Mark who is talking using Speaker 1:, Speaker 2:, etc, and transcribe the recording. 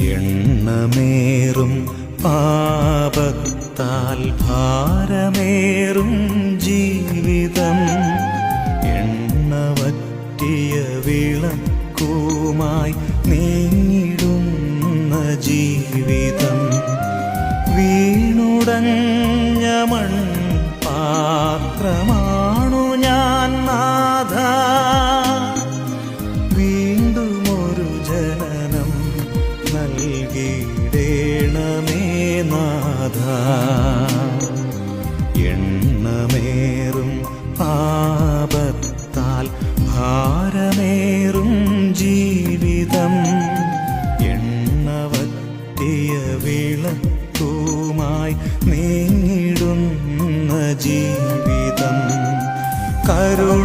Speaker 1: എണ്ണമേറും പാപത്താൽ ഭാരമേറും ജീവിതം. എണ്ണവറ്റിയ വിളക്കുമായി നീങ്ങിടുന്ന ജീവിതം. വീണുടഞ്ഞ മൺ പാത്രമായി എണ്ണമേ നാഥ. എണ്ണമേറും പാപത്താൽ ഭാരമേറും ജീവിതം. എണ്ണവറ്റിയ വിളക്കുമായി നീങ്ങിടുന്ന ജീവിതം. കരു